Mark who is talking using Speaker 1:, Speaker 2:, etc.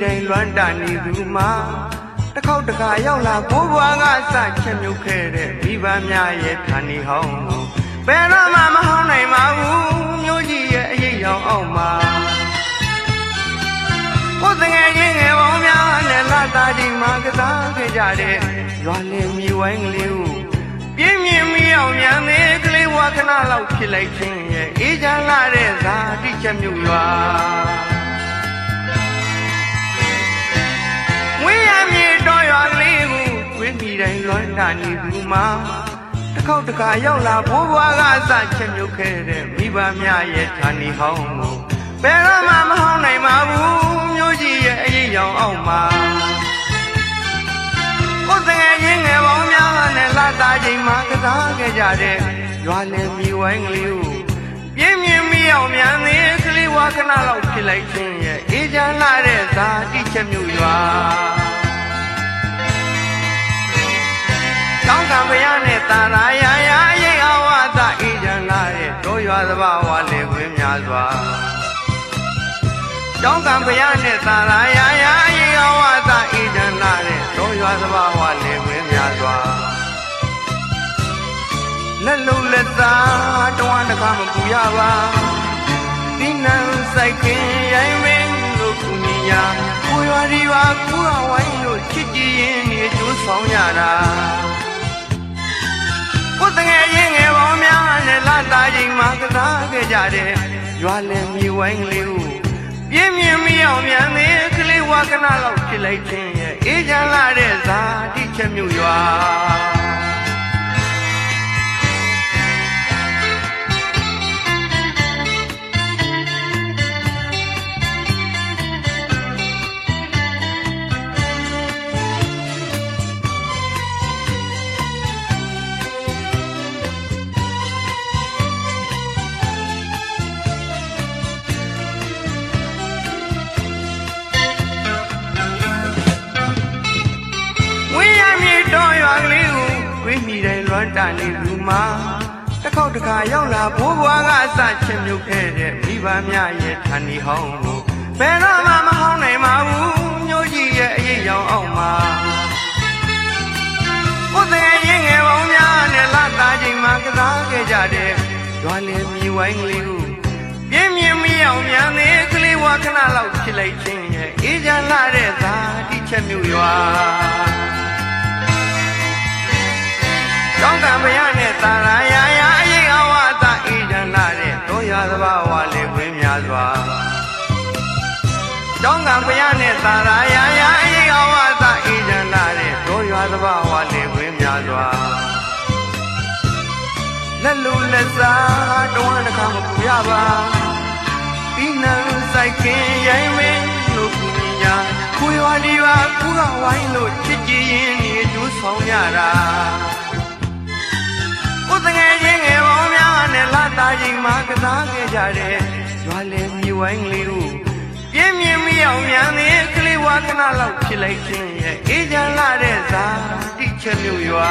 Speaker 1: လွမ်းတနေသူမှာတစ်ခေါက်တစ်ခါရောက်လာဘိုးဘွားကစချက်မြုပ်ခဲ့တဲ့မိဘများရဲ့ဌာနေဟောင်းကိုဘယ်တော့မှမဟောင်းနိုင်ပါဘူးမျိုးကြီးရဲ့အရေးရောင်အောင်မှာကိုယ်တငယ်ချင်းငယ်ပေါင်းများနဲ့လာတာဒီမှာကစားခဲ့ကြတဲ့ရွာလင်မြေဝိုင်းကလေးကိုပြင်းပြင်းမီအောင်မြန်သေးကလေးဝါခဏလောက်ဖြစ်လိုက်ခြင်းရဲ့အေးချမ်းလာတဲ့ဇာတိချက်မြို့ရွာ တိုင်းလွမ်းတာနေသူမှာတစ်ခေါက်တစ်ခါရောက်လာဘိုးဘွားကစချက်မြုပ်ခဲ့တဲ့မိဘများရဲ့ဌာနေဟောင်းကိုဘယ်တော့မှမဟောင်းနိုင်ပါဘူးမျိုးကြီးရဲ့အရေးရောင်အောင်မှာကိုယ်တငယ်ချင်းငယ်ပေါင်းများနဲ့လာတာချိန်မှာကစားခဲ့ကြတဲ့ရွာလယ်မြေဝိုင်းကလေးကိုပြင်းပြင်းမီအောင်မြန်သေးကလေးဝါခဏလောက်ဖြစ်လိုက်ခြင်းရဲ့အေးချမ်းလာတဲ့ဇာတိချက်မြို့ရွာ ဘုရားနဲ့တာရာယာယာရိတ်အဝါဒအေးချမ်းလာတဲ့တို့ရွာသဘာဝလေခွင်းများစွာတောင်းကံဘုရားနဲ့တာရာယာယာရိတ်အဝါဒအေးချမ်းလာတဲ့တို့ရွာသဘာဝလေခွင်းများစွာလက်လုံးလက်သားတဝမ်းတခါမပူရပါဒီနန်းဆိုင်ခင်ရိုင်းမင်းတို့ကူညီညာကိုရွာဒီပါကူရဝိုင်းလို့ချစ်ကြည်ရင်နေကျိုးဆောင်ရတာ ကိုယ်တငယ်ချင်းငယ်ပေါင်းများနဲ့လာတာချိန်မှာကစားခဲ့ကြတဲ့ရွာလယ်မြေဝိုင်းကလေးကိုပြင်းပြင်းမီအောင်မြန်သေးကလေးဝါကနာလောက်ဖြစ်လိုက်ခြင်းရဲ့အေးချမ်းလာတဲ့ဇာတိချက်မြို့ရွာ လွမ်းတနေလူမှာတစ်ခေါက်တစ်ခါရောက်လာဘိုးဘွားကအစချက်မြုပ်ခဲ့တဲ့မိဘများရဲ့ဌာနေဟောင်းကိုဘယ်တော့မှမဟောင်းနိုင်ပါဘူးမျိုးကြီးရဲ့အရေးရောင်အောင်မှာကိုယ်တည်းရင်ငယ်ပေါင်းများနဲ့လာတာချိန်မှာကစားခဲ့ကြတဲ့ရွာလယ်မြေဝိုင်းကလေးကိုပြင်းပြင်းမီအောင်မြန်သေးကလေးဝါခဏလောက်ဖြစ်လိုက်ခြင်းရဲ့အေးချမ်းလာတဲ့ဇာတိချက်မြို့ရွာ တဲ့တို့ရသဘာဝလေးဝင်းများစွာကျောင်းကံမရနဲ့တာရာယာယာအရေးအဝါသအေးချမ်းလာတဲ့တို့ရသဘာဝလေးဝင်းများစွာလက်လုံးလက်စားတဝမ်းတစ်ခါမပူရပါပြီးနန်းဆိုင်ခင်ရိုင်းမင်းလို့ကူညီညာကိုရွာဒီပါကူကဝိုင်းလို့ချစ်ကြည်ရင်ဒီကျိုးဆောင်ရတာ စားခဲ့ကြတဲ့ရွာလယ်မြေဝိုင်းကလေးကိုပြင်းပြင်းမီအောင်မြန်သေးကလေးဝါကနာလောက်ဖြစ်လိုက်ခြင်းရဲ့အေးချမ်းလာတဲ့ဇာတိချက်မြို့ရွာ